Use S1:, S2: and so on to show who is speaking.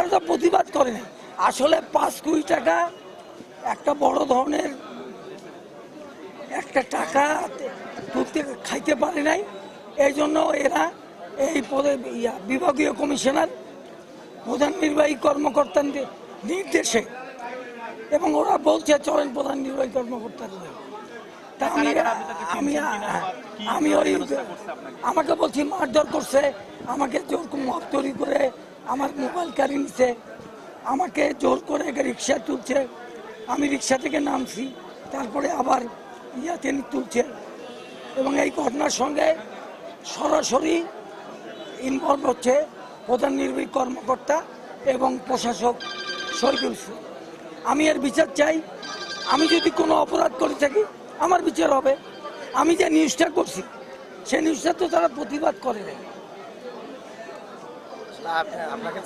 S1: তারা তো প্রতিবাদ করে নাই। আসলে পাঁচ কোটি টাকা একটা বড় ধরনের একটা টাকা তুলতে খাইতে পারে নাই। এই জন্য এরা এই পদে বিভাগীয় কমিশনার প্রধান নির্বাহী কর্মকর্তার নির্দেশে এবং ওরা বলছে চলেন প্রধান নির্বাহী কর্মকর্তার আমি আমি আমি ওই আমাকে বলছি মারধর করছে আমাকে মত তৈরি করে আমার মোবাইল কারি নিছে, আমাকে জোর করে রিক্সা তুলছে। আমি রিক্সা থেকে নামছি, তারপরে আবার ইয়াতে তুলছে। এবং এই ঘটনার সঙ্গে সরাসরি ইনভলভ হচ্ছে প্রধান নির্বাহী কর্মকর্তা এবং প্রশাসক শহীদুল আমি এর বিচার চাই। আমি যদি কোনো অপরাধ করে থাকি, আমার বিচার হবে। আমি যে নিউজটা করছি সেই নিউজটা তো তারা প্রতিবাদ করে নাই।
S2: আপনাকে